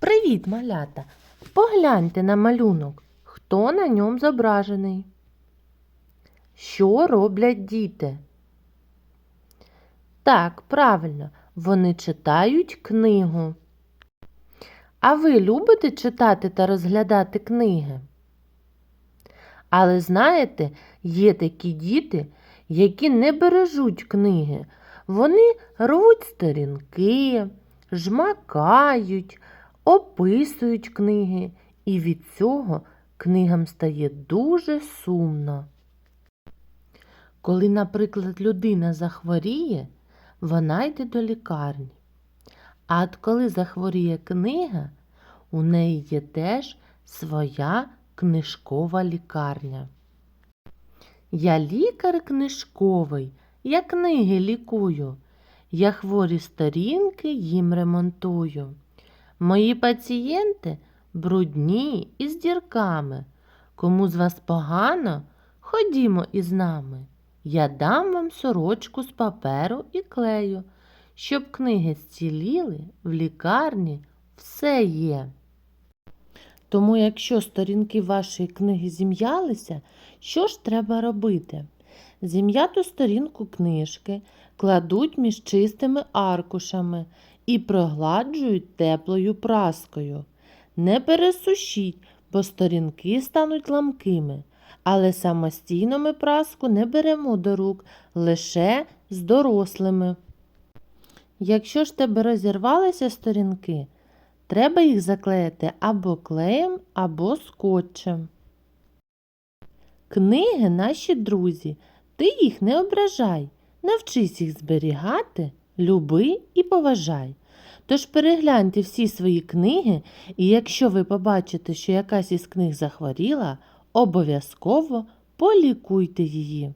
Привіт, малята! Погляньте на малюнок. Хто на ньому зображений? Що роблять діти? Так, правильно, вони читають книгу. А ви любите читати та розглядати книги? Але знаєте, є такі діти, які не бережуть книги. Вони рвуть сторінки, жмакають, описують книги, і від цього книгам стає дуже сумно. Коли, наприклад, людина захворіє, вона йде до лікарні. А от коли захворіє книга, у неї є теж своя книжкова лікарня. Я лікар книжковий, я книги лікую, я хворі сторінки їм ремонтую. Мої пацієнти брудні і з дірками. Кому з вас погано, ходімо із нами. Я дам вам сорочку з паперу і клею, щоб книги зціліли, в лікарні все є. Тому, якщо сторінки вашої книги зім'ялися, що ж треба робити? Зім'яту сторінку книжки кладуть між чистими аркушами і прогладжують теплою праскою. Не пересушіть, бо сторінки стануть ламкими, але самостійно ми праску не беремо до рук, лише з дорослими. Якщо ж тебе розірвалися сторінки, треба їх заклеїти або клеєм, або скотчем. Книги наші друзі, ти їх не ображай, навчись їх зберігати, люби і поважай. Тож перегляньте всі свої книги, і якщо ви побачите, що якась із книг захворіла, обов'язково полікуйте її.